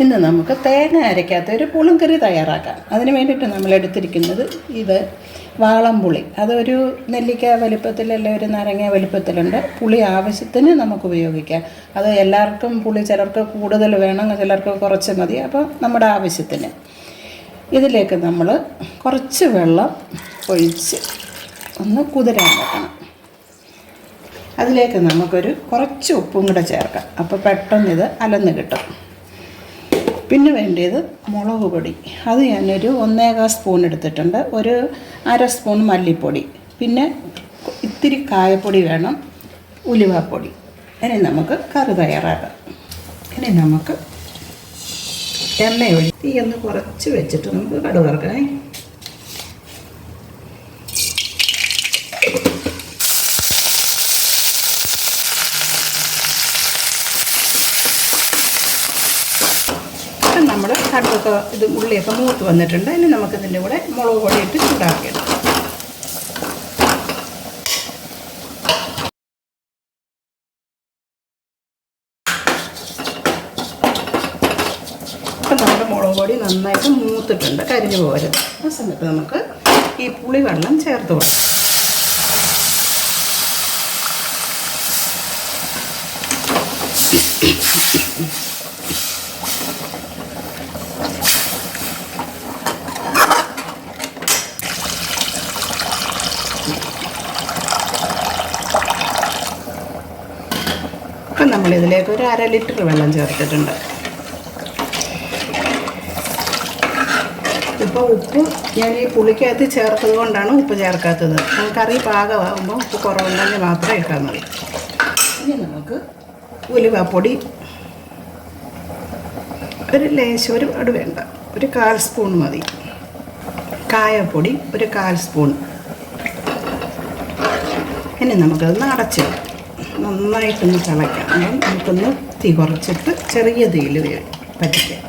ഇന്ന് നമുക്ക് തേങ്ങ അരയ്ക്കാത്ത ഒരു പുളിങ്കറി തയ്യാറാക്കാം. അതിന് വേണ്ടിയിട്ട് നമ്മൾ എടുത്തിരിക്കുന്നത് ഇത് വാളംപുളി. അതൊരു നെല്ലിക്ക വലിപ്പത്തിലല്ല ഒരു നാരങ്ങ വലിപ്പത്തിലുണ്ട്. പുളി ആവശ്യത്തിന് നമുക്ക് ഉപയോഗിക്കാം. അത് എല്ലാവർക്കും പുളി ചിലർക്ക് കൂടുതൽ വേണം ചിലർക്ക് കുറച്ച് മതി. അപ്പോൾ നമ്മുടെ ആവശ്യത്തിന് ഇതിലേക്ക് നമ്മൾ കുറച്ച് വെള്ളം ഒഴിച്ച് ഒന്ന് കുതിരാൻ വെക്കണം. അതിലേക്ക് നമുക്കൊരു കുറച്ച് ഉപ്പും കൂടെ ചേർക്കാം. അപ്പോൾ പെട്ടെന്ന് ഇത് അലന്ന് കിട്ടും. പിന്നെ വേണ്ടത് മുളക് പൊടി. അത് ഞാനൊരു ഒന്നേകാൽ സ്പൂൺ എടുത്തിട്ടുണ്ട്. ഒരു അര സ്പൂൺ മല്ലിപ്പൊടി. പിന്നെ ഇത്തിരി കായപ്പൊടി വേണം. ഉലുവാപ്പൊടി. ഇനി നമുക്ക് കറി തയ്യാറാക്കാം. ഇനി നമുക്ക് എണ്ണ ഒഴി തീ ഒന്ന് കുറച്ച് വെച്ചിട്ട് നമുക്ക് കടുക് ഇപ്പം ഇത് ഉള്ളിയൊക്കെ മൂത്ത് വന്നിട്ടുണ്ട്. ഇനി നമുക്കിതിന്റെ കൂടെ മുളക് പൊടി ഇട്ട് ചൂടാക്കിയിടാം ഇപ്പം നമ്മുടെ മുളക് പൊടി നന്നായിട്ട് മൂത്തിട്ടുണ്ട്. കരിഞ്ഞു പോകരുത്. ആ സമയത്ത് നമുക്ക് ഈ പുളി വെള്ളം ചേർത്ത് കൊടുക്കാം. ഇപ്പം നമ്മളിതിലേക്ക് ഒരു അര ലിറ്റർ വെള്ളം ചേർത്തിട്ടുണ്ട്. ഇപ്പോൾ ഉപ്പ് ഞാൻ ഈ പുളിക്കകത്ത് ചേർത്തത് കൊണ്ടാണ് ഉപ്പ് ചേർക്കാത്തത്. കറി പാകമാകുമ്പോൾ ഉപ്പ് കുറവുണ്ടെങ്കിൽ മാത്രമേ ഇട്ടാൽ മതി. ഇനി നമുക്ക് ഉലുവപ്പൊടി ഒരു ലേശം ഒരു പാട് വേണ്ട. ഒരു കാൽ സ്പൂൺ മതി. കായപ്പൊടി ഒരു കാൽ സ്പൂൺ. ഇനി നമുക്കതൊന്ന് അടച്ച് വെക്കാം. നന്നായിട്ടൊന്ന് തിളയ്ക്കാം അപ്പം നമുക്കൊന്ന് തീ കുറച്ചിട്ട് ചെറിയ തീയിൽ പറ്റിക്കാം.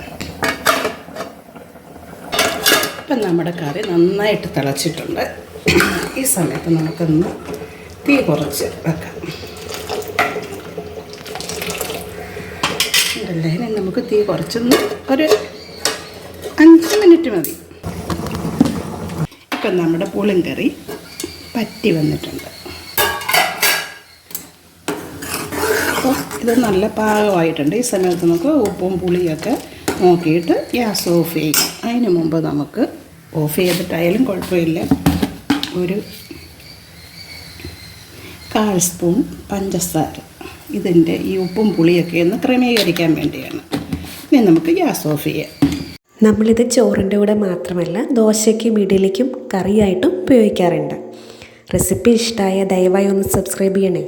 ഇപ്പം നമ്മുടെ കറി നന്നായിട്ട് തിളച്ചിട്ടുണ്ട്. ഈ സമയത്ത് നമുക്കൊന്ന് തീ കുറച്ച് വെക്കാം. ഉണ്ടല്ലേ നമുക്ക് തീ കുറച്ചൊന്ന് ഒരു അഞ്ച് മിനിറ്റ് മതി. ഇപ്പം നമ്മുടെ പുളിങ്കറി പറ്റി വന്നിട്ടുണ്ട് അപ്പോൾ ഇത് നല്ല പാകമായിട്ടുണ്ട്. ഈ സമയത്ത് നമുക്ക് ഉപ്പും പുളിയൊക്കെ നോക്കിയിട്ട് ഗ്യാസ് ഓഫ് ചെയ്യും. അതിന് മുമ്പ് നമുക്ക് ഓഫ് ചെയ്തിട്ടായാലും കുഴപ്പമില്ല. ഒരു കാൽ സ്പൂൺ പഞ്ചസാര. ഇതിന്റെ ഈ ഉപ്പും പുളിയൊക്കെ ഒന്ന് ക്രമീകരിക്കാൻ വേണ്ടിയാണ്. ഇനി നമുക്ക് ഗ്യാസ് ഓഫ് ചെയ്യാം. നമ്മളിത് ചോറിന്റെ കൂടെ മാത്രമല്ല ദോശയ്ക്കും ഇഡലിക്കും കറിയായിട്ടും ഉപയോഗിക്കാറുണ്ട്. റെസിപ്പി ഇഷ്ടമായ ദയവായി ഒന്ന് സബ്സ്ക്രൈബ് ചെയ്യണേ.